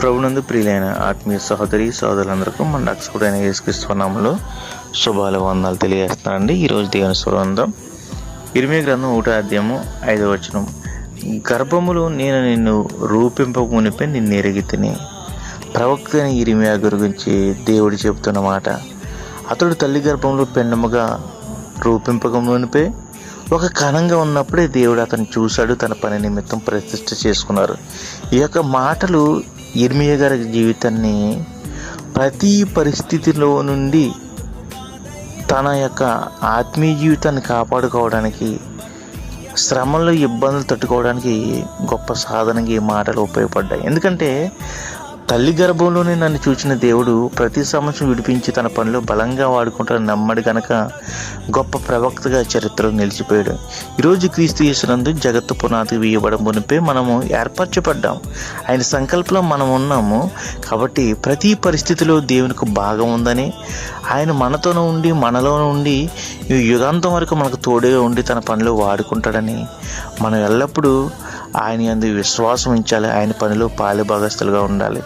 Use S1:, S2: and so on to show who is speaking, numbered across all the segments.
S1: ప్రభునందు ప్రియులైన ఆత్మీయ సహోదరి సహోదరులందరికీ మన రక్షకుడైన యేసుక్రీస్తునామంలో శుభాలు వందాలు తెలియజేస్తానండి ఈరోజు దేవుని స్వరంధం ఇరిమే గ్రంథం ఒకటో అధ్యాయము ఐదో వచనం. గర్భములు నేను నిన్ను రూపింపకునిపై నిన్ను ఎరిగి తిని ప్రవక్త ఇరిమియా గురించి దేవుడు చెబుతున్న మాట. అతడు తల్లి గర్భంలో పెండముగా రూపింపకమునిపై ఒక కణంగా ఉన్నప్పుడే దేవుడు అతను చూశాడు. తన పని నిమిత్తం ప్రతిష్ట చేసుకున్నారు. ఈ యొక్క మాటలు ఇర్మియ గారి జీవితాన్ని ప్రతి పరిస్థితిలో నుండి తన యొక్క ఆత్మీయ జీవితాన్ని కాపాడుకోవడానికి శ్రమల్లో ఇబ్బందులు తట్టుకోవడానికి గొప్ప సాధనకి ఈ మాటలు ఉపయోగపడ్డాయి. ఎందుకంటే తల్లి గర్భంలోనే నన్ను చూచిన దేవుడు ప్రతి సంవత్సరం విడిపించి తన పనిలో బలంగా వాడుకుంటున్న నమ్మడి గనక గొప్ప ప్రవక్తగా చరిత్రలో నిలిచిపోయాడు. ఈరోజు క్రీస్తు యేసునందు జగత్తు పునాది వేయబడం మునిపే మనము ఏర్పరచబడ్డాం. ఆయన సంకల్పంలో మనం ఉన్నాము కాబట్టి ప్రతి పరిస్థితిలో దేవునికి భాగం ఉందని ఆయన మనతోనే ఉండి మనలో ఉండి యుగాంతం వరకు మనకు తోడుగా ఉండి తన పనిలో వాడుకుంటాడని మనం ఎల్లప్పుడూ ఆయన అందు విశ్వాసం ఉంచాలి ఆయన పనిలో పాలుభాగస్తులుగా ఉండాలి.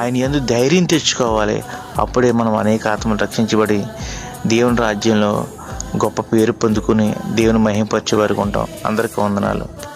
S1: ఆయన ఎందు ధైర్యం తెచ్చుకోవాలి. అప్పుడే మనం అనేక ఆత్మలు రక్షించబడి దేవుని రాజ్యంలో గొప్ప పేరు పొందుకుని దేవుని మహింపరిచే వారికి ఉంటాం. అందరికీ వందనాలు.